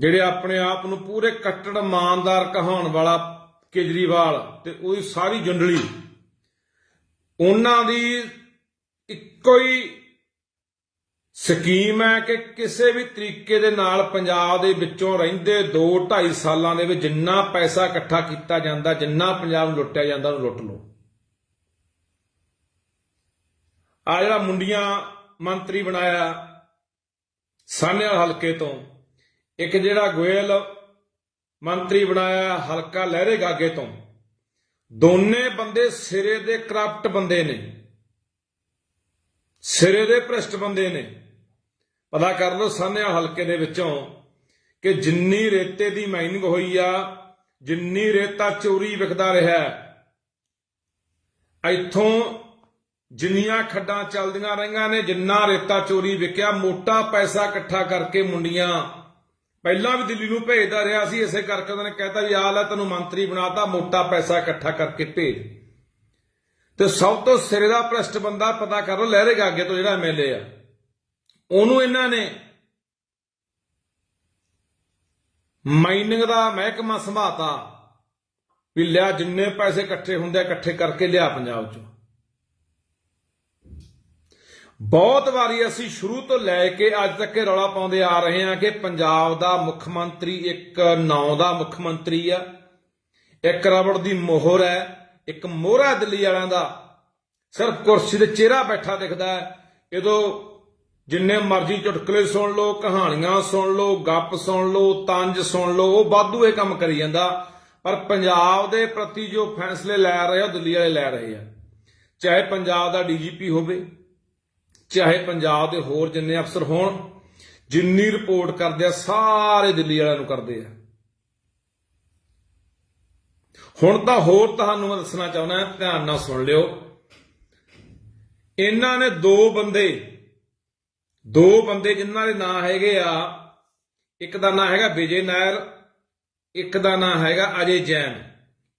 ਜਿਹੜੇ ਆਪਣੇ ਆਪ ਨੂੰ ਪੂਰੇ ਕੱਟੜ ਇਮਾਨਦਾਰ ਕਹਾਉਣ ਵਾਲਾ ਕੇਜਰੀਵਾਲ ਤੇ ਉਹਦੀ ਸਾਰੀ ਜੰਡਲੀ, ਉਹਨਾਂ ਦੀ ਇੱਕੋ ਹੀ ਸਕੀਮ ਹੈ ਕਿ ਕਿਸੇ ਵੀ ਤਰੀਕੇ ਦੇ ਨਾਲ ਪੰਜਾਬ ਦੇ ਵਿੱਚੋਂ ਰਹਿੰਦੇ 2 2.5 ਸਾਲਾਂ ਦੇ ਵਿੱਚ ਜਿੰਨਾ ਪੈਸਾ ਇਕੱਠਾ ਕੀਤਾ ਜਾਂਦਾ, ਜਿੰਨਾ ਪੰਜਾਬ ਨੂੰ ਲੁੱਟਿਆ ਜਾਂਦਾ, ਉਹਨੂੰ ਲੁੱਟ ਲਓ। ਆ ਜਿਹੜਾ ਮੁੰਡੀਆਂ ਮੰਤਰੀ ਬਣਾਇਆ ਸਾਨੇਵਾਲ ਹਲਕੇ ਤੋਂ ਇੱਕ ਜਿਹੜਾ ਗੋਇਲ ਮੰਤਰੀ ਬਣਾਇਆ ਹਲਕਾ ਲਹਿਰੇ ਗਾਗੇ ਤੋਂ, ਦੋਨੇ ਬੰਦੇ ਸਿਰੇ ਦੇ ਕਰਪਟ ਬੰਦੇ ਨੇ। ਸਿਰੇ ਦੇ ਭ੍ਰਿਸ਼ਟ ਬੰਦੇ ਨੇ। ਪਤਾ ਕਰ ਲਓ ਸਾਨਿਆ ਹਲਕੇ ਦੇ ਵਿੱਚੋਂ ਕਿ ਜਿੰਨੀ ਰੇਤੇ ਦੀ ਮਾਈਨਿੰਗ ਹੋਈ ਆ, ਜਿੰਨੀ ਰੇਤਾ ਚੋਰੀ ਵਿਕਦਾ ਰਿਹਾ ਇੱਥੋਂ ਜਿੰਨੀਆਂ ਖੱਡਾਂ ਚੱਲਦੀਆਂ ਰਹੀਆਂ ਨੇ, ਜਿੰਨਾ ਰੇਤਾ ਚੋਰੀ ਵਿਕਿਆ, ਮੋਟਾ ਪੈਸਾ ਇਕੱਠਾ ਕਰਕੇ ਮੁੰਡੀਆਂ ਪਹਿਲਾਂ ਵੀ ਦਿੱਲੀ ਨੂੰ ਭੇਜਦਾ ਰਿਹਾ ਸੀ, ਇਸੇ ਕਰਕੇ ਉਹਨਾਂ ਨੇ ਕਹਿਤਾ ਵੀ ਆ ਲੈ ਤੈਨੂੰ ਮੰਤਰੀ ਬਣਾਤਾ, ਮੋਟਾ ਪੈਸਾ ਇਕੱਠਾ ਕਰਕੇ ਭੇਜ। ਤੇ ਸਭ ਤੋਂ ਸਿਰੇ ਦਾ ਭ੍ਰਿਸ਼ਟ ਬੰਦਾ ਪਤਾ ਕਰੋ ਲਓ, ਲਹਿਰੇ ਗਾਗੇ ਤੋਂ ਜਿਹੜਾ ਐਮਐਲਏ ਆ। ਉਹਨੂੰ ਇਹਨਾਂ ਨੇ ਮਾਈਨਿੰਗ ਦਾ ਮਹਿਕਮਾ ਸੰਭਾਤਾ, ਵੀ ਲਿਆ ਜਿੰਨੇ ਪੈਸੇ ਇਕੱਠੇ ਹੁੰਦੇ ਇਕੱਠੇ ਕਰਕੇ ਲਿਆ ਪੰਜਾਬ ਚੋਂ। ਬਹੁਤ ਵਾਰੀ ਅਸੀਂ ਸ਼ੁਰੂ ਤੋਂ ਲੈ ਕੇ ਅੱਜ ਤੱਕ ਇਹ ਰੌਲਾ ਪਾਉਂਦੇ ਆ ਰਹੇ ਹਾਂ ਕਿ ਪੰਜਾਬ ਦਾ ਮੁੱਖ ਮੰਤਰੀ ਇੱਕ ਨਾਂ ਦਾ ਮੁੱਖ ਮੰਤਰੀ ਆ, ਇੱਕ ਰਬੜ ਦੀ ਮੋਹਰ ਹੈ, ਇੱਕ ਮੋਹਰਾ ਦਿੱਲੀ ਵਾਲਿਆਂ ਦਾ। ਸਿਰਫ ਕੁਰਸੀ ਤੇ ਚਿਹਰਾ ਬੈਠਾ ਦਿਖਦਾ ਹੈ। ਜਦੋਂ ਜਿੰਨੇ ਮਰਜ਼ੀ ਚੁਟਕਲੇ ਸੁਣ ਲਓ, ਕਹਾਣੀਆਂ ਸੁਣ ਲਓ, ਗੱਪ ਸੁਣ ਲਓ, ਤੰਜ ਸੁਣ ਲਓ, ਉਹ ਬਾਦੂ ਇਹ ਕੰਮ ਕਰੀ ਜਾਂਦਾ। ਪਰ ਪੰਜਾਬ ਦੇ ਪ੍ਰਤੀ ਜੋ ਫੈਸਲੇ ਲੈ ਰਹੇ ਆ, ਉਹ ਦਿੱਲੀ ਵਾਲੇ ਲੈ ਰਹੇ ਆ। ਚਾਹੇ ਪੰਜਾਬ ਦਾ ਡੀਜੀਪੀ ਹੋਵੇ ਚਾਹੇ ਪੰਜਾਬ ਦੇ ਹੋਰ ਜਿੰਨੇ ਅਫਸਰ ਹੋਣ, ਜਿੰਨੀ ਰਿਪੋਰਟ ਕਰਦੇ ਆ, ਸਾਰੇ ਦਿੱਲੀ ਵਾਲਿਆਂ ਨੂੰ ਕਰਦੇ ਆ। ਹੁਣ ਤਾਂ ਹੋਰ ਤੁਹਾਨੂੰ ਮੈਂ ਦੱਸਣਾ ਚਾਹੁੰਦਾ, ਧਿਆਨ ਨਾਲ ਸੁਣ ਲਿਓ। ਇਹਨਾਂ ਨੇ ਦੋ ਬੰਦੇ ਦੋ ਬੰਦੇ ਜਿਨ੍ਹਾਂ ਦੇ ਨਾਂ ਹੈਗੇ ਆ, ਇੱਕ ਦਾ ਨਾਂ ਹੈਗਾ ਵਿਜੇ ਨਾਇਰ, ਇੱਕ ਦਾ ਨਾਂ ਹੈਗਾ ਅਜੇ ਜੈਨ।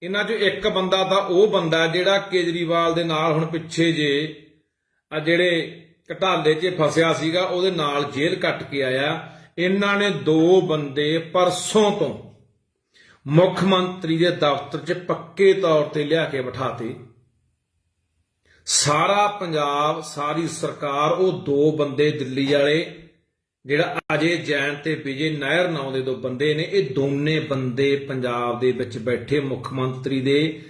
ਇਹਨਾਂ ਚੋਂ ਇੱਕ ਬੰਦਾ ਤਾਂ ਉਹ ਬੰਦਾ ਜਿਹੜਾ ਕੇਜਰੀਵਾਲ ਦੇ ਨਾਲ ਹੁਣ ਪਿੱਛੇ ਜੇ, ਆ ਜਿਹੜੇ ਘਟਾਲੇ 'ਚ ਫਸਿਆ ਸੀਗਾ, ਉਹਦੇ ਨਾਲ ਜੇਲ੍ਹ ਕੱਟ ਕੇ ਆਇਆ। ਇਹਨਾਂ ਨੇ ਦੋ ਬੰਦੇ ਪਰਸੋਂ ਤੋਂ ਮੁੱਖ ਮੰਤਰੀ ਦੇ ਦਫ਼ਤਰ 'ਚ ਪੱਕੇ ਤੌਰ ਤੇ ਲਿਆ ਕੇ ਬਿਠਾਤੇ। ਸਾਰਾ ਪੰਜਾਬ, ਸਾਰੀ ਸਰਕਾਰ, ਉਹ ਦੋ ਬੰਦੇ ਦਿੱਲੀ ਵਾਲੇ, ਜਿਹੜਾ ਅਜੇ ਜੈਨ ਤੇ ਵਿਜੇ ਨਾਇਰ ਨਾਂ ਦੇ ਦੋ ਬੰਦੇ ਨੇ, ਇਹ ਦੋਨੇ ਬੰਦੇ ਪੰਜਾਬ ਦੇ ਵਿੱਚ ਬੈਠੇ, ਮੁੱਖ ਮੰਤਰੀ ਦੇ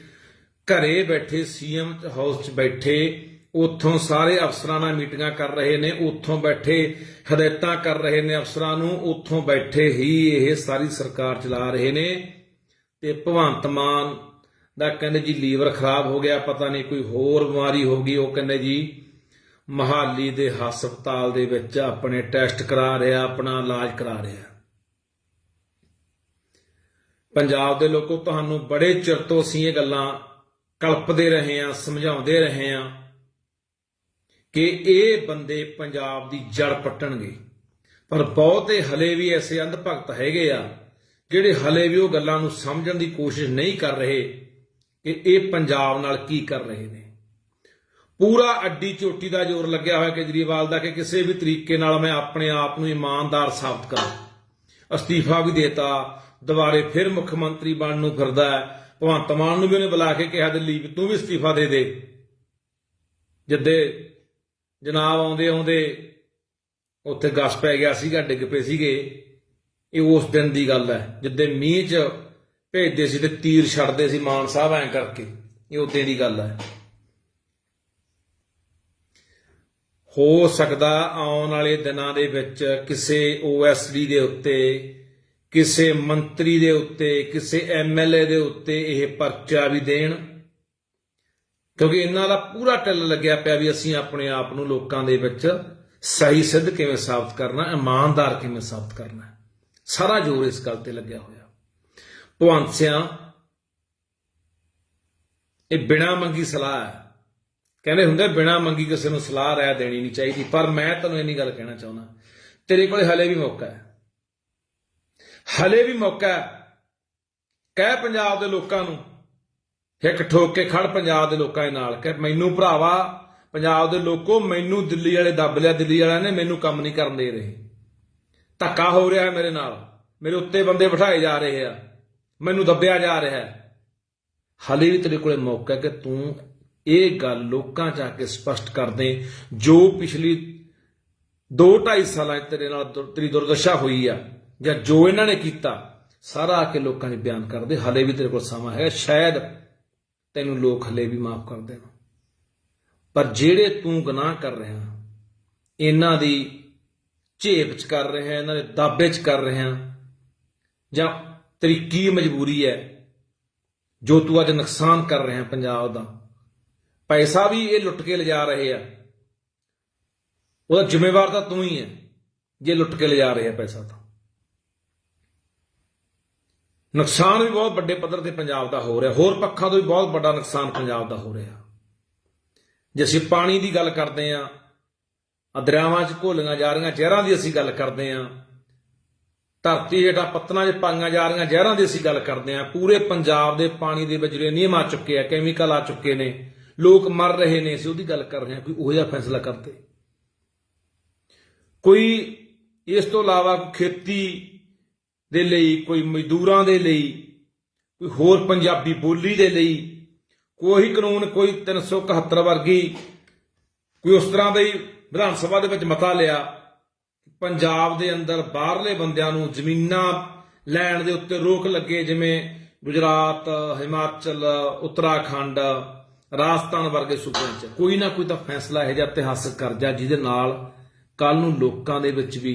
ਘਰੇ ਬੈਠੇ, ਸੀਐਮ ਹਾਊਸ 'ਚ ਬੈਠੇ। ਉੱਥੋਂ ਸਾਰੇ ਅਫਸਰਾਂ ਨਾਲ ਮੀਟਿੰਗਾਂ ਕਰ ਰਹੇ ਨੇ, ਉੱਥੋਂ ਬੈਠੇ ਹਦਾਇਤਾਂ ਕਰ ਰਹੇ ਨੇ ਅਫਸਰਾਂ ਨੂੰ, ਉੱਥੋਂ ਬੈਠੇ ਹੀ ਇਹ ਸਾਰੀ ਸਰਕਾਰ ਚਲਾ ਰਹੇ ਨੇ। ਤੇ ਭਗਵੰਤ ਮਾਨ ਦਾ ਕਹਿੰਦੇ ਜੀ ਲੀਵਰ ਖਰਾਬ ਹੋ ਗਿਆ, ਪਤਾ ਨਹੀਂ ਕੋਈ ਹੋਰ ਬਿਮਾਰੀ ਹੋ ਗਈ ਉਹ ਕਹਿੰਦੇ ਜੀ ਮਹਾਲੀ ਦੇ ਹਸਪਤਾਲ ਦੇ ਵਿੱਚ ਆਪਣੇ ਟੈਸਟ ਕਰਾ ਰਿਹਾ, ਆਪਣਾ ਇਲਾਜ ਕਰਾ ਰਿਹਾ। ਪੰਜਾਬ ਦੇ ਲੋਕੋ, ਤੁਹਾਨੂੰ ਬੜੇ ਚਿਰ ਤੋਂ ਅਸੀਂ ਇਹ ਗੱਲਾਂ ਕਲਪਦੇ ਰਹੇ ਹਾਂ, ਸਮਝਾਉਂਦੇ ਰਹੇ ਹਾਂ। ਕਿ ਇਹ ਬੰਦੇ ਪੰਜਾਬ ਦੀ ਜੜ ਪੱਟਣਗੇ। ਪਰ ਬਹੁਤੇ ਹਲੇ ਵੀ ਐਸੇ ਅੰਧ ਭਗਤ ਹੈਗੇ ਆ, ਜਿਹੜੇ ਹਲੇ ਵੀ ਉਹ ਗੱਲਾਂ ਨੂੰ ਸਮਝਣ ਦੀ ਕੋਸ਼ਿਸ਼ ਨਹੀਂ ਕਰ ਰਹੇ ਕਿ ਇਹ ਪੰਜਾਬ ਨਾਲ ਕੀ ਕਰ ਰਹੇ ਨੇ। ਪੂਰਾ ਅੱਡੀ ਚੋਟੀ ਦਾ ਜ਼ੋਰ ਲੱਗਿਆ ਹੋਇਆ ਕੇਜਰੀਵਾਲ ਦਾ ਕਿ ਕਿਸੇ ਵੀ ਤਰੀਕੇ ਨਾਲ ਮੈਂ ਆਪਣੇ ਆਪ ਨੂੰ ਇਮਾਨਦਾਰ ਸਾਬਤ ਕਰਾਂ। ਅਸਤੀਫਾ ਵੀ ਦੇਤਾ, ਦੁਬਾਰੇ ਫਿਰ ਮੁੱਖ ਮੰਤਰੀ ਬਣਨ ਨੂੰ ਫਿਰਦਾ ਭਗਵੰਤ ਮਾਨ ਨੂੰ ਵੀ ਉਹਨੇ ਬੁਲਾ ਕੇ ਕਿਹਾ, ਦਿੱਲੀ ਵੀ ਤੂੰ ਵੀ ਅਸਤੀਫਾ ਦੇ ਦੇ। ਜਿੱਦੇ ਜਨਾਬ ਆਉਂਦੇ ਆਉਂਦੇ ਉੱਥੇ ਗਸ ਪੈ ਗਿਆ ਸੀਗਾ, ਡਿੱਗ ਪਏ ਸੀਗੇ। ਇਹ ਉਸ ਦਿਨ ਦੀ ਗੱਲ ਹੈ, ਜਿੱਦੇ ਮੀਂਹ 'ਚ ਭੇਜਦੇ ਸੀ ਤੇ ਤੀਰ ਛੱਡਦੇ ਸੀ ਮਾਨ ਸਾਹਿਬ ਐਂ ਕਰਕੇ। ਇਹ ਉਦੋਂ ਦੀ ਗੱਲ ਹੈ। ਹੋ ਸਕਦਾ ਆਉਣ ਵਾਲੇ ਦਿਨਾਂ ਦੇ ਵਿੱਚ ਕਿਸੇ ਓਐਸਡੀ ਦੇ ਉੱਤੇ, ਕਿਸੇ ਮੰਤਰੀ ਦੇ ਉੱਤੇ, ਕਿਸੇ ਐਮਐਲਏ ਦੇ ਉੱਤੇ ਇਹ ਪਰਚਾ ਵੀ ਦੇਣ। ਕਿਉਂਕਿ ਇਹਨਾਂ ਦਾ ਪੂਰਾ ਟਿੱਲ ਲੱਗਿਆ ਪਿਆ ਵੀ ਅਸੀਂ ਆਪਣੇ ਆਪ ਨੂੰ ਲੋਕਾਂ ਦੇ ਵਿੱਚ ਸਹੀ ਸਿੱਧ ਕਿਵੇਂ ਸਾਬਤ ਕਰਨਾ, ਇਮਾਨਦਾਰ ਕਿਵੇਂ ਸਾਬਤ ਕਰਨਾ ਸਾਰਾ ਜ਼ੋਰ ਇਸ ਗੱਲ ਤੇ ਲੱਗਿਆ ਹੋਇਆ। ਭਵੰਸਿਆਂ, ਇਹ ਬਿਨਾ ਮੰਗੀ ਸਲਾਹ ਹੈ। ਕਹਿੰਦੇ ਹੁੰਦੇ, ਬਿਨਾ ਮੰਗੀ ਕਿਸੇ ਨੂੰ ਸਲਾਹ ਰਾਇ ਦੇਣੀ ਨਹੀਂ ਚਾਹੀਦੀ, ਪਰ ਮੈਂ ਤੁਹਾਨੂੰ ਇੰਨੀ ਗੱਲ ਕਹਿਣਾ ਚਾਹੁੰਦਾ, ਤੇਰੇ ਕੋਲ ਹਲੇ ਵੀ ਮੌਕਾ ਹੈ। ਹਲੇ ਵੀ ਮੌਕਾ ਹੈ। ਕਹਿ ਪੰਜਾਬ ਦੇ ਲੋਕਾਂ ਨੂੰ ਹਿੱਕ ਠੋਕ ਕੇ ਖੜ ਪੰਜਾਬ ਦੇ ਲੋਕਾਂ ਦੇ ਨਾਲ? ਕਿ ਮੈਨੂੰ ਭਰਾਵਾ, ਪੰਜਾਬ ਦੇ ਲੋਕੋ, ਮੈਨੂੰ ਦਿੱਲੀ ਵਾਲੇ ਦੱਬ ਲਿਆ, ਦਿੱਲੀ ਵਾਲਿਆਂ ਨੇ ਮੈਨੂੰ ਕੰਮ ਨਹੀਂ ਕਰਨ ਦੇ ਰਹੇ। ਧੱਕਾ ਹੋ ਰਿਹਾ ਹੈ ਮੇਰੇ ਨਾਲ। ਮੇਰੇ ਉੱਤੇ ਬੰਦੇ ਬਿਠਾਏ ਜਾ ਰਹੇ ਆ। ਮੈਨੂੰ ਦੱਬਿਆ ਜਾ ਰਿਹਾ ਹੈ। ਹਾਲੇ ਵੀ ਤੇਰੇ ਕੋਲੇ ਮੌਕਾ ਹੈ ਕਿ ਤੂੰ ਇਹ ਗੱਲ ਲੋਕਾਂ 'ਚ ਆ ਕੇ ਸਪਸ਼ਟ ਕਰ ਦੇ, ਜੋ ਪਿਛਲੀ 2.5 ਸਾਲਾਂ 'ਚ ਤੇਰੇ ਨਾਲ ਦੁਰ- ਤੇਰੀ ਦੁਰਦਸ਼ਾ ਹੋਈ ਆ, ਜਾਂ ਜੋ ਇਹਨਾਂ ਨੇ ਕੀਤਾ, ਸਾਰਾ ਆ ਕੇ ਲੋਕਾਂ 'ਚ ਬਿਆਨ ਕਰਦੇ ਹਾਲੇ ਵੀ ਤੇਰੇ ਕੋਲ ਸਮਾਂ ਹੈ। ਸ਼ਾਇਦ ਤੈਨੂੰ ਲੋਕ ਹਲੇ ਵੀ ਮਾਫ ਕਰ ਦੇਣ। ਪਰ ਜਿਹੜੇ ਤੂੰ ਗੁਨਾਹ ਕਰ ਰਿਹਾ, ਇਹਨਾਂ ਦੀ ਝੇਪ 'ਚ ਕਰ ਰਿਹਾ, ਇਹਨਾਂ ਦੇ ਦਾਬੇ 'ਚ ਕਰ ਰਿਹਾ, ਜਾਂ ਤੇਰੀ ਕੀ ਮਜਬੂਰੀ ਹੈ, ਜੋ ਤੂੰ ਅੱਜ ਨੁਕਸਾਨ ਕਰ ਰਿਹਾ ਪੰਜਾਬ ਦਾ। ਪੈਸਾ ਵੀ ਇਹ ਲੁੱਟ ਕੇ ਲਿਜਾ ਰਹੇ ਆ। ਉਹਦਾ ਜ਼ਿੰਮੇਵਾਰ ਤਾਂ ਤੂੰ ਹੀ ਹੈ, ਜੇ ਲੁੱਟ ਕੇ ਲਿਜਾ ਰਹੇ ਆ ਪੈਸਾ ਤਾਂ। ਨੁਕਸਾਨ ਵੀ ਬਹੁਤ ਵੱਡੇ ਪੱਧਰ ਤੇ ਪੰਜਾਬ ਦਾ ਹੋ ਰਿਹਾ। ਹੋਰ ਪੱਖਾਂ ਤੋਂ ਵੀ ਬਹੁਤ ਵੱਡਾ ਨੁਕਸਾਨ ਪੰਜਾਬ ਦਾ ਹੋ ਰਿਹਾ। ਜੇ ਅਸੀਂ ਪਾਣੀ ਦੀ ਗੱਲ ਕਰਦੇ ਆ ਦਰਿਆਵਾਂ 'ਚ ਘੋਲੀਆਂ ਜਾ ਰਹੀਆਂ, ਜ਼ਹਿਰਾਂ ਦੀ ਅਸੀਂ ਗੱਲ ਕਰਦੇ ਆ ਧਰਤੀ ਹੇਠਾਂ ਪੱਤਨਾਂ 'ਚ ਪਾਈਆਂ ਜਾ ਰਹੀਆਂ, ਜ਼ਹਿਰਾਂ ਦੀ ਅਸੀਂ ਗੱਲ ਕਰਦੇ ਆ ਪੂਰੇ ਪੰਜਾਬ ਦੇ ਪਾਣੀ ਦੇ ਵਿੱਚ ਯੂਰੇਨੀਅਮ ਆ ਚੁੱਕੇ ਆ, ਕੈਮੀਕਲ ਆ ਚੁੱਕੇ ਨੇ, ਲੋਕ ਮਰ ਰਹੇ ਨੇ, ਅਸੀਂ ਉਹਦੀ ਗੱਲ ਕਰ ਰਹੇ ਆ ਕੋਈ ਉਹੋ ਜਿਹਾ ਫੈਸਲਾ ਕਰਦੇ। ਕੋਈ ਇਸ ਤੋਂ ਇਲਾਵਾ ਖੇਤੀ ਦੇ ਲਈ, ਕੋਈ ਮਜ਼ਦੂਰਾਂ ਦੇ ਲਈ, ਕੋਈ ਹੋਰ ਪੰਜਾਬੀ ਬੋਲੀ ਦੇ ਲਈ, ਕੋਈ ਕਾਨੂੰਨ, ਕੋਈ 371 ਵਰਗੀ, ਕੋਈ ਉਸ ਤਰ੍ਹਾਂ ਦੇ ਵਿਧਾਨ ਸਭਾ ਦੇ ਵਿੱਚ ਮਤਾ ਲਿਆ ਪੰਜਾਬ ਦੇ ਅੰਦਰ ਬਾਹਰਲੇ ਬੰਦਿਆਂ ਨੂੰ ਜ਼ਮੀਨਾਂ ਲੈਣ ਦੇ ਉੱਤੇ ਰੋਕ ਲੱਗੇ, ਜਿਵੇਂ ਗੁਜਰਾਤ, ਹਿਮਾਚਲ, ਉੱਤਰਾਖੰਡ, ਰਾਜਸਥਾਨ ਵਰਗੇ ਸੂਬਿਆਂ 'ਚ ਕੋਈ ਨਾ ਕੋਈ ਤਾਂ ਫੈਸਲਾ ਇਹੋ ਜਿਹਾ ਇਤਿਹਾਸਕ ਕਰ ਜਾ ਜਿਹਦੇ ਨਾਲ ਕੱਲ ਨੂੰ ਲੋਕਾਂ ਦੇ ਵਿੱਚ ਵੀ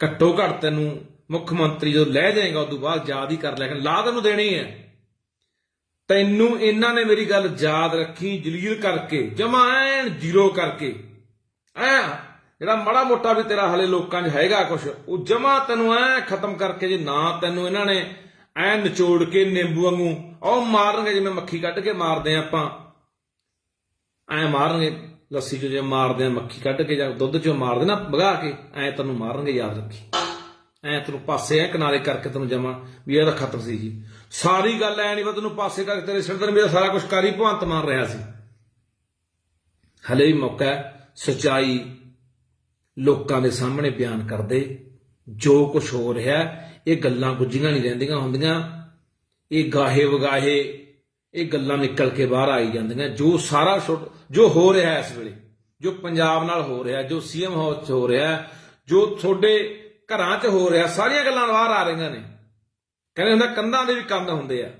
ਘੱਟੋ ਘੱਟ ਤੈਨੂੰ ਮੁੱਖ ਮੰਤਰੀ ਜਦੋਂ ਲੈ ਜਾਏਗਾ, ਉਦੋਂ ਬਾਅਦ ਯਾਦ ਹੀ ਕਰ ਲਿਆ ਕਿ ਲਾ ਤੈਨੂੰ ਦੇਣੀ ਹੈ। ਤੈਨੂੰ ਇਹਨਾਂ ਨੇ ਮੇਰੀ ਗੱਲ ਯਾਦ ਰੱਖੀ, ਜਲੀਲ ਕਰਕੇ, ਜਮਾ ਐਨ ਜ਼ੀਰੋ ਕਰਕੇ। ਐ ਜਿਹੜਾ ਮਾੜਾ ਮੋਟਾ ਵੀ ਤੇਰਾ ਹਲੇ ਲੋਕਾਂ 'ਚ ਹੈਗਾ ਕੁਛ, ਉਹ ਜਮਾ ਤੈਨੂੰ ਐ ਖਤਮ ਕਰਕੇ ਜੇ ਨਾ ਤੈਨੂੰ ਇਹਨਾਂ ਨੇ ਐ ਨਿਚੋੜ ਕੇ ਨਿੰਬੂ ਵਾਂਗੂ, ਉਹ ਮਾਰਨਗੇ ਜਿਵੇਂ ਮੱਖੀ ਕੱਢ ਕੇ ਮਾਰਦੇ ਆ ਆਪਾਂ। ਐ ਮਾਰਨਗੇ। ਲੱਸੀ ਚੋਂ ਜੇ ਮਾਰਦੇ ਆ, ਮੱਖੀ ਕੱਢ ਕੇ ਜਾਂ ਦੁੱਧ ਚੋਂ ਮਾਰਦੇ ਨਾ, ਭਗਾ ਕੇ, ਐ ਤੈਨੂੰ ਮਾਰਨਗੇ, ਯਾਦ ਰੱਖੀ। ਐ ਤੈਨੂੰ ਪਾਸੇ, ਐ ਕਿਨਾਰੇ ਕਰਕੇ ਤੈਨੂੰ ਜਮਾ, ਵੀ ਇਹਦਾ ਖਤਰ ਸੀ ਜੀ। ਸਾਰੀ ਗੱਲ ਐ ਨਹੀਂ ਵਾ ਤੈਨੂੰ ਪਾਸੇ ਕਰਕੇ ਤੇਰੇ ਸਿਰ ਤੇ ਮੇਰਾ ਸਾਰਾ ਕੁਝ ਕਾਰੀ ਭਵੰਤ ਮਾਰ ਰਿਹਾ ਸੀ। ਹਲੇ ਵੀ ਮੌਕਾ ਹੈ, ਸਚਾਈ ਲੋਕਾਂ ਦੇ ਸਾਹਮਣੇ ਬਿਆਨ ਕਰਦੇ, ਜੋ ਕੁਝ ਹੋ ਰਿਹਾ, ਇਹ ਗੱਲਾਂ ਗੁੱਝੀਆਂ ਨਹੀਂ ਰਹਿੰਦੀਆਂ ਹੁੰਦੀਆਂ। ਇਹ ਗਾਹੇ ਵਗਾਹੇ ਇਹ ਗੱਲਾਂ ਨਿਕਲ ਕੇ ਬਾਹਰ ਆਈ ਜਾਂਦੀਆਂ। ਜੋ ਸਾਰਾ ਜੋ ਹੋ ਰਿਹਾ ਇਸ ਵੇਲੇ, ਜੋ ਪੰਜਾਬ ਨਾਲ ਹੋ ਰਿਹਾ, ਜੋ ਸੀਐਮ ਹਾਊਸ 'ਚ ਹੋ ਰਿਹਾ, ਜੋ ਤੁਹਾਡੇ ਘਰਾਂ 'ਚ ਹੋ ਰਿਹਾ, ਸਾਰੀਆਂ ਗੱਲਾਂ ਬਾਹਰ ਆ ਰਹੀਆਂ ਨੇ। ਕਹਿੰਦੇ ਹੁੰਦਾ ਕੰਧਾਂ ਦੇ ਵੀ ਕੰਧ ਹੁੰਦੇ ਆ।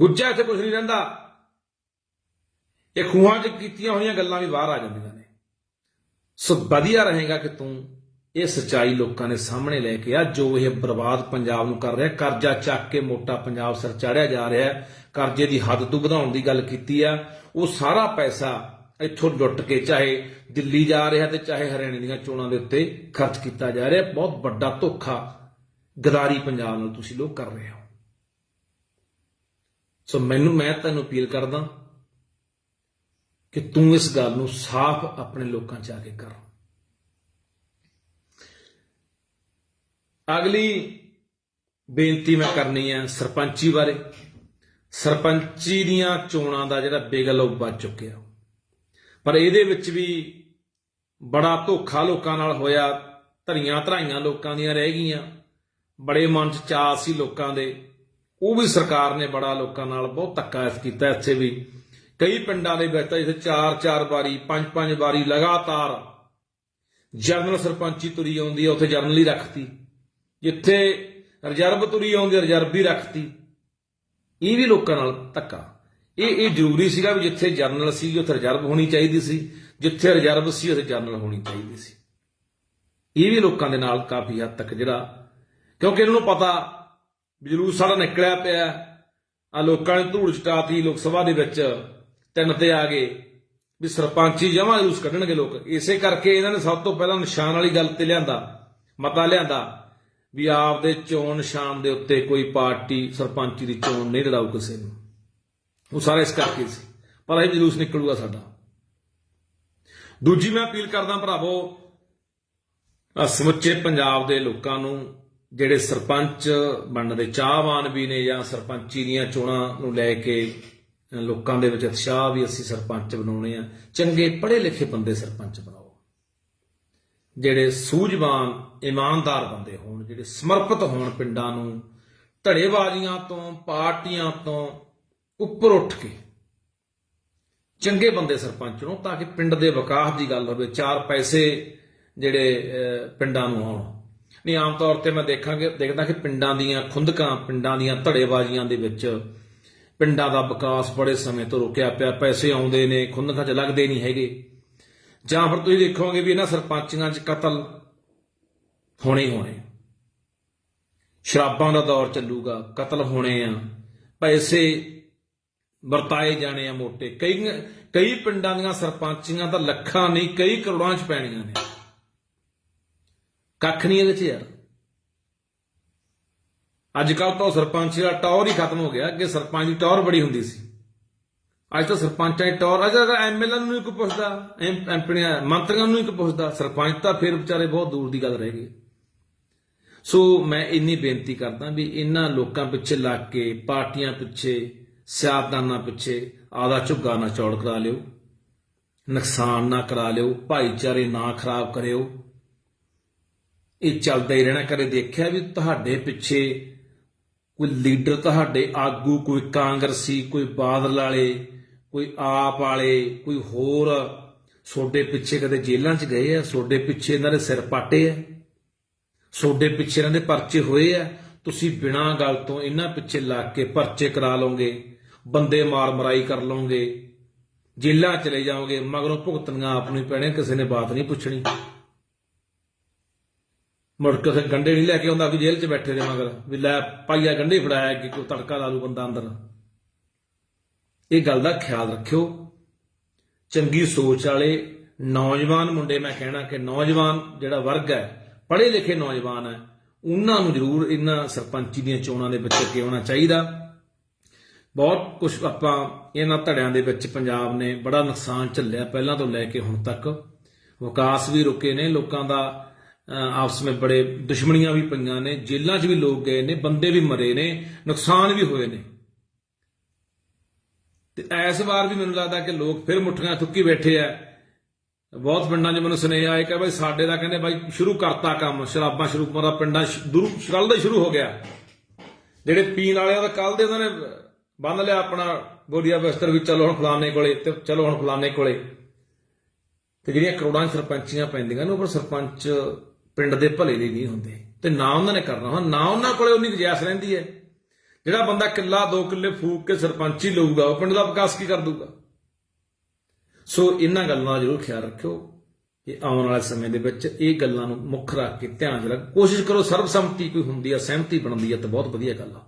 ਗੁੱਜਾ ਇੱਥੇ ਕੁਝ ਨਹੀਂ ਰਹਿੰਦਾ। ਇਹ ਖੂਹਾਂ 'ਚ ਕੀਤੀਆਂ ਹੋਈਆਂ ਗੱਲਾਂ ਵੀ ਬਾਹਰ ਆ ਜਾਂਦੀਆਂ ਨੇ। ਸੋ ਵਧੀਆ ਰਹੇਗਾ ਕਿ ਤੂੰ ਇਹ ਸਚਾਈ ਲੋਕਾਂ ਦੇ ਸਾਹਮਣੇ ਲੈ ਕੇ ਆ। ਜੋ ਇਹ ਬਰਬਾਦ ਪੰਜਾਬ ਨੂੰ ਕਰ ਰਿਹਾ, ਕਰਜ਼ਾ ਚੱਕ ਕੇ ਮੋਟਾ ਪੰਜਾਬ ਸਰ ਚਾੜਿਆ ਜਾ ਰਿਹਾ। ਕਰਜ਼ੇ ਦੀ ਹੱਦ ਤੋਂ ਵਧਾਉਣ ਦੀ ਗੱਲ ਕੀਤੀ ਆ, ਉਹ ਸਾਰਾ ਪੈਸਾ ਇੱਥੋਂ ਲੁੱਟ ਕੇ ਚਾਹੇ ਦਿੱਲੀ ਜਾ ਰਿਹਾ ਤੇ ਚਾਹੇ ਹਰਿਆਣੇ ਦੀਆਂ ਚੋਣਾਂ ਦੇ ਉੱਤੇ ਖਰਚ ਕੀਤਾ ਜਾ ਰਿਹਾ, ਬਹੁਤ ਵੱਡਾ ਧੋਖਾ ਗਦਾਰੀ ਪੰਜਾਬ ਨਾਲ ਤੁਸੀਂ ਲੋਕ ਕਰ ਰਹੇ ਹੋ। ਸੋ ਮੈਨੂੰ, ਮੈਂ ਤੁਹਾਨੂੰ ਅਪੀਲ ਕਰਦਾ ਕਿ ਤੂੰ ਇਸ ਗੱਲ ਨੂੰ ਸਾਫ਼ ਆਪਣੇ ਲੋਕਾਂ 'ਚ ਆ ਕੇ ਕਰ। ਅਗਲੀ ਬੇਨਤੀ ਮੈਂ ਕਰਨੀ ਹੈ ਸਰਪੰਚੀ ਬਾਰੇ। ਸਰਪੰਚੀ ਦੀਆਂ ਚੋਣਾਂ ਦਾ ਜਿਹੜਾ ਬਿਗਲ ਉਹ ਵੱਜ ਚੁੱਕਿਆ। ਪਰ ਇਹਦੇ ਵਿੱਚ ਵੀ ਬੜਾ ਧੋਖਾ ਲੋਕਾਂ ਨਾਲ ਹੋਇਆ। ਧਰੀਆਂ ਧਰਾਈਆਂ ਲੋਕਾਂ ਦੀਆਂ ਰਹਿ ਗਈਆਂ। ਬੜੇ ਮਨ 'ਚ ਚਾਅ ਸੀ ਲੋਕਾਂ ਦੇ। ਉਹ ਵੀ ਸਰਕਾਰ ਨੇ ਬੜਾ ਲੋਕਾਂ ਨਾਲ ਬਹੁਤ ਧੱਕਾ ਇਸ ਕੀਤਾ। ਇੱਥੇ ਵੀ ਕਈ ਪਿੰਡਾਂ ਦੇ ਵਿੱਚ ਤਾਂ ਜਿੱਥੇ ਚਾਰ ਚਾਰ ਵਾਰੀ, ਪੰਜ ਪੰਜ ਵਾਰੀ ਲਗਾਤਾਰ ਜਰਨਲ ਸਰਪੰਚੀ ਤੁਰੀ ਆਉਂਦੀ ਹੈ ਉੱਥੇ ਜਰਨਲ ਹੀ ਰੱਖਤੀ। ਜਿੱਥੇ ਰਿਜ਼ਰਵ ਤੁਰੀ ਆਉਂਦੀ ਹੈ ਰਿਜ਼ਰਵ ਹੀ ਰੱਖਤੀ। ਇਹ ਵੀ ਲੋਕਾਂ ਨਾਲ ਧੱਕਾ। ਇਹ ਇਹ ਜ਼ਰੂਰੀ ਸੀਗਾ ਵੀ ਜਿੱਥੇ ਜਰਨਲ ਸੀ, ਉੱਥੇ ਰਿਜ਼ਰਵ ਹੋਣੀ ਚਾਹੀਦੀ ਸੀ। ਜਿੱਥੇ ਰਿਜ਼ਰਵ ਸੀ, ਉੱਥੇ ਜਰਨਲ ਹੋਣੀ ਚਾਹੀਦੀ ਸੀ। ਇਹ ਵੀ ਲੋਕਾਂ ਦੇ ਨਾਲ ਕਾਫੀ ਹੱਦ ਤੱਕ ਜਿਹੜਾ ਕਿਉਂਕਿ ਇਹਨਾਂ ਨੂੰ ਪਤਾ ਵੀ ਜਲੂਸ ਸਾਡਾ ਨਿਕਲਿਆ ਪਿਆ। ਆ ਲੋਕਾਂ ਨੇ ਧੂੜ ਚਟਾਤੀ ਲੋਕ ਸਭਾ ਦੇ ਵਿੱਚ। ਤਿੰਨ ਤੇ ਆ ਗਏ। ਵੀ ਸਰਪੰਚੀ ਜਮਾਂ ਜਲੂਸ ਕੱਢਣਗੇ ਲੋਕ। ਇਸੇ ਕਰਕੇ ਇਹਨਾਂ ਨੇ ਸਭ ਤੋਂ ਪਹਿਲਾਂ ਨਿਸ਼ਾਨ ਵਾਲੀ ਗੱਲ ਤੇ ਲਿਆਂਦਾ, ਮਤਾ ਲਿਆਂਦਾ। ਵੀ ਆਪਦੇ ਚੋਣ ਨਿਸ਼ਾਨ ਦੇ ਉੱਤੇ ਕੋਈ ਪਾਰਟੀ ਸਰਪੰਚੀ ਦੀ ਚੋਣ ਨਹੀਂ ਲੜਾਊ ਕਿਸੇ ਨੂੰ। ਉਹ ਸਾਰਾ ਇਸ ਕਰਕੇ ਸੀ। ਪਰ ਇਹ ਜਲੂਸ ਨਿਕਲੂਗਾ ਸਾਡਾ। ਦੂਜੀ ਮੈਂ ਅਪੀਲ ਕਰਦਾ ਭਰਾਵੋ ਸਮੁੱਚੇ ਪੰਜਾਬ ਦੇ ਲੋਕਾਂ ਨੂੰ, ਜਿਹੜੇ ਸਰਪੰਚ ਬਣਨ ਦੇ ਚਾਹਵਾਨ ਵੀ ਨੇ ਜਾਂ ਸਰਪੰਚੀ ਦੀਆਂ ਚੋਣਾਂ ਨੂੰ ਲੈ ਕੇ, ਲੋਕਾਂ ਦੇ ਵਿੱਚ ਉਤਸ਼ਾਹ ਵੀ ਅਸੀਂ ਸਰਪੰਚ ਬਣਾਉਣੇ ਆ, ਚੰਗੇ ਪੜ੍ਹੇ ਲਿਖੇ ਬੰਦੇ ਸਰਪੰਚ ਬਣਾਓ। ਜਿਹੜੇ ਸੂਝਵਾਨ, ਇਮਾਨਦਾਰ ਬੰਦੇ ਹੋਣ, ਜਿਹੜੇ ਸਮਰਪਿਤ ਹੋਣ ਪਿੰਡਾਂ ਨੂੰ, ਧੜੇਬਾਜ਼ੀਆਂ ਤੋਂ, ਪਾਰਟੀਆਂ ਤੋਂ ਉੱਪਰ ਉੱਠ ਕੇ ਚੰਗੇ ਬੰਦੇ ਸਰਪੰਚ ਨੂੰ ਤਾਂ ਕਿ ਪਿੰਡ ਦੇ ਵਿਕਾਸ ਦੀ ਗੱਲ ਹੋਵੇ, ਚਾਰ ਪੈਸੇ ਜਿਹੜੇ ਪਿੰਡਾਂ ਨੂੰ ਆਉਣ। ਨਹੀਂ, ਆਮ ਤੌਰ ਤੇ ਮੈਂ ਦੇਖਾਂਗੇ, ਦੇਖਦਾ ਕਿ ਪਿੰਡਾਂ ਦੀਆਂ ਖੁੰਦਕਾਂ, ਪਿੰਡਾਂ ਦੀਆਂ ਧੜੇਬਾਜ਼ੀਆਂ ਦੇ ਵਿੱਚ ਪਿੰਡਾਂ ਦਾ ਵਿਕਾਸ ਬੜੇ ਸਮੇਂ ਤੋਂ ਰੁਕਿਆ ਪਿਆ, ਪੈਸੇ ਆਉਂਦੇ ਨੇ, ਖੁੰਦਕਾਂ 'ਚ ਲੱਗਦੇ ਨਹੀਂ ਹੈਗੇ। ਜਾਂ ਫਿਰ ਤੁਸੀਂ ਦੇਖੋਗੇ ਵੀ ਇਹਨਾਂ ਸਰਪੰਚੀਆਂ 'ਚ ਕਤਲ ਹੋਣੇ ਹੀ ਹੋਣੇ ਸ਼ਰਾਬਾਂ ਦਾ ਦੌਰ ਚੱਲੂਗਾ, ਕਤਲ ਹੋਣੇ ਆ, ਪੈਸੇ ਵਰਤਾਏ ਜਾਣੇ ਆ ਮੋਟੇ। ਕਈ ਕਈ ਪਿੰਡਾਂ ਦੀਆਂ ਸਰਪੰਚੀਆਂ ਤਾਂ ਲੱਖਾਂ ਨਹੀਂ, ਕਈ ਕਰੋੜਾਂ 'ਚ ਪੈਣੀਆਂ ਨੇ। ਕੱਖ ਨਹੀਂ ਇਹਦੇ 'ਚ ਯਾਰ। ਅੱਜ ਕੱਲ ਤਾਂ ਉਹ ਸਰਪੰਚ ਦਾ ਟੌਰ ਹੀ ਖਤਮ ਹੋ ਗਿਆ, ਅੱਗੇ ਸਰਪੰਚ ਦੀ ਟੌਰ ਬੜੀ ਹੁੰਦੀ ਸੀ। ਅੱਜ ਤਾਂ ਸਰਪੰਚਾਂ ਦੀ ਟੌਰ ਅੱਜ ਐਮਐਲਏ ਨੂੰ ਨਹੀਂ ਕੋਈ ਪੁੱਛਦਾ ਐਮਪੀਆਂ ਮੰਤਰੀਆਂ ਨੂੰ ਨਹੀਂ ਕੋਈ ਪੁੱਛਦਾ। ਸਰਪੰਚ ਤਾਂ ਫਿਰ ਵਿਚਾਰੇ ਬਹੁਤ ਦੂਰ ਦੀ ਗੱਲ ਰਹਿ ਗਈ। ਸੋ ਮੈਂ ਇੰਨੀ ਬੇਨਤੀ ਕਰਦਾ ਵੀ ਇਹਨਾਂ ਲੋਕਾਂ ਪਿੱਛੇ ਲੱਗ ਕੇ, ਪਾਰਟੀਆਂ ਪਿੱਛੇ, ਸਿਆਸਤਦਾਨਾਂ ਪਿੱਛੇ ਆਦਾ ਝੁੱਗਾ ਨਾ ਚੌੜ ਕਰਾ ਲਿਓ। ਨੁਕਸਾਨ ਨਾ ਕਰਾ ਲਿਓ, ਭਾਈਚਾਰੇ ਨਾ ਖਰਾਬ ਕਰਿਓ। ਇਹ ਚੱਲਦਾ ਹੀ ਰਹਿਣਾ, ਕਦੇ ਦੇਖਿਆ ਵੀ ਤੁਹਾਡੇ ਪਿੱਛੇ ਕੋਈ ਲੀਡਰ ਤੁਹਾਡੇ ਆਗੂ, ਕੋਈ ਕਾਂਗਰਸੀ, ਕੋਈ ਬਾਦਲ ਵਾਲੇ, ਕੋਈ ਆਪ ਵਾਲੇ, ਕੋਈ ਹੋਰ ਸੋਡੇ ਪਿੱਛੇ ਕਦੇ ਜੇਲ੍ਹਾਂ 'ਚ ਗਏ ਆ? ਸੋਡੇ ਪਿੱਛੇ ਇਹਨਾਂ ਦੇ ਸਿਰ ਪਾਟੇ ਆ? ਸੋਡੇ ਪਿੱਛੇ ਇਹਨਾਂ ਦੇ ਪਰਚੇ ਹੋਏ ਆ? ਤੁਸੀਂ ਬਿਨਾਂ ਗੱਲ ਤੋਂ ਇਹਨਾਂ ਪਿੱਛੇ ਲੱਗ ਕੇ ਪਰਚੇ ਕਰਾ ਲਓਗੇ, ਬੰਦੇ ਮਾਰ ਮਰਾਈ ਕਰ ਲਓਗੇ, ਜੇਲ੍ਹਾਂ ਚਲੇ ਜਾਓਗੇ, ਮਗਰੋਂ ਭੁਗਤਣੀਆਂ ਆਪ ਨੂੰ ਪੈਣੇ ਕਿਸੇ ਨੇ ਬਾਤ ਨਹੀਂ ਪੁੱਛਣੀ। ਮੁੜ ਕੇ ਫਿਰ ਗੰਡੇ ਨਹੀਂ ਲੈ ਕੇ ਆਉਂਦਾ ਕਿ ਜੇਲ੍ਹ 'ਚ ਬੈਠੇ ਦੇ ਮਗਰ, ਵੀ ਲੈ ਪਾਈਆ ਗੰਡੇ ਫੜਾਇਆ ਕਿ ਕੋਈ ਤੜਕਾ ਲਾ ਲੂ ਬੰਦਾ ਅੰਦਰ। ਇਹ ਗੱਲ ਦਾ ਖਿਆਲ ਰੱਖਿਓ। ਚੰਗੀ ਸੋਚ ਵਾਲੇ ਨੌਜਵਾਨ ਮੁੰਡੇ, ਮੈਂ ਕਹਿਣਾ ਕਿ ਨੌਜਵਾਨ ਜਿਹੜਾ ਵਰਗ ਹੈ, ਪੜ੍ਹੇ ਲਿਖੇ ਨੌਜਵਾਨ ਹੈ, ਉਹਨਾਂ ਨੂੰ ਜ਼ਰੂਰ ਇਹਨਾਂ ਸਰਪੰਚੀ ਦੀਆਂ ਚੋਣਾਂ ਦੇ ਵਿੱਚ ਅੱਗੇ ਆਉਣਾ ਚਾਹੀਦਾ। ਬਹੁਤ ਕੁਝ ਆਪਾਂ ਇਹਨਾਂ ਧੜਿਆਂ ਦੇ ਵਿੱਚ ਪੰਜਾਬ ਨੇ ਬੜਾ ਨੁਕਸਾਨ ਝੱਲਿਆ ਪਹਿਲਾਂ ਤੋਂ ਲੈ ਕੇ ਹੁਣ ਤੱਕ। ਵਿਕਾਸ ਵੀ ਰੁਕੇ ਨੇ, ਲੋਕਾਂ ਦਾ ਆਪਸ ਵਿੱਚ ਬੜੇ ਦੁਸ਼ਮਣੀਆਂ ਵੀ ਪਈਆਂ ਨੇ, ਜੇਲ੍ਹਾਂ 'ਚ ਵੀ ਲੋਕ ਗਏ ਨੇ, ਬੰਦੇ ਵੀ ਮਰੇ ਨੇ, ਨੁਕਸਾਨ ਵੀ ਹੋਏ ਨੇ। ਤੇ ਇਸ ਵਾਰ ਵੀ ਮੈਨੂੰ ਲੱਗਦਾ ਕਿ ਲੋਕ ਫਿਰ ਮੁੱਠੀਆਂ ਥੁੱਕੀ ਬੈਠੇ ਆ। ਬਹੁਤ ਪਿੰਡਾਂ 'ਚ ਮੈਨੂੰ ਸੁਨੇਹਾ ਆਇਆ ਕਿ ਬਈ ਸਾਡੇ ਦਾ ਕਹਿੰਦੇ ਬਾਈ ਸ਼ੁਰੂ ਕਰਤਾ ਕੰਮ, ਸ਼ਰਾਬਾਂ ਸ਼ੁਰੂ ਦਾ ਪਿੰਡਾਂ 'ਚ ਦੂਰ ਕੱਲ ਦਾ ਸ਼ੁਰੂ ਹੋ ਗਿਆ। ਜਿਹੜੇ ਪੀਣ ਵਾਲਿਆਂ ਦਾ ਕੱਲ ਦੇ ਉਹਨਾਂ ਨੇ ਬੰਨ ਲਿਆ ਆਪਣਾ, ਗੋਲੀਆ ਬਸਤਰ ਵੀ ਚਲੋ ਹੁਣ ਫਲਾਣੇ ਕੋਲੇ, ਤੇ ਚਲੋ ਹੁਣ ਫਲਾਣੇ ਕੋਲੇ। ਤੇ ਜਿਹੜੀਆਂ ਕਰੋੜਾਂ ਸਰਪੰਚੀਆਂ ਪੈਂਦੀਆਂ ਨੇ, ਉਹ ਪਰ ਸਰਪੰਚ ਪਿੰਡ ਦੇ ਭਲੇ ਲਈ ਨਹੀਂ ਹੁੰਦੇ। ਤੇ ਨਾ ਉਹਨਾਂ ਨੇ ਕਰਨਾ ਹੁਣ, ਨਾ ਉਹਨਾਂ ਕੋਲੇ ਉਨੀ ਗੁਜਾਇਸ਼ ਰਹਿੰਦੀ ਹੈ। ਜਿਹੜਾ ਬੰਦਾ ਕਿੱਲਾ, ਦੋ ਕਿੱਲੇ ਫੂਕ ਕੇ ਸਰਪੰਚੀ ਲਊਗਾ, ਉਹ ਪਿੰਡ ਦਾ ਵਿਕਾਸ ਕੀ ਕਰ ਦੂਗਾ ਸੋ ਇਹਨਾਂ ਗੱਲਾਂ ਦਾ ਜ਼ਰੂਰ ਖਿਆਲ ਰੱਖਿਓ ਕਿ ਆਉਣ ਵਾਲੇ ਸਮੇਂ ਦੇ ਵਿੱਚ ਇਹ ਗੱਲਾਂ ਨੂੰ ਮੁੱਖ ਰੱਖ ਕੇ ਧਿਆਨ 'ਚ ਰੱਖ। ਕੋਸ਼ਿਸ਼ ਕਰੋ ਸਰਬਸੰਮਤੀ ਕੋਈ ਹੁੰਦੀ ਆ, ਸਹਿਮਤੀ ਬਣਦੀ ਆ, ਤਾਂ ਬਹੁਤ ਵਧੀਆ ਗੱਲ ਆ।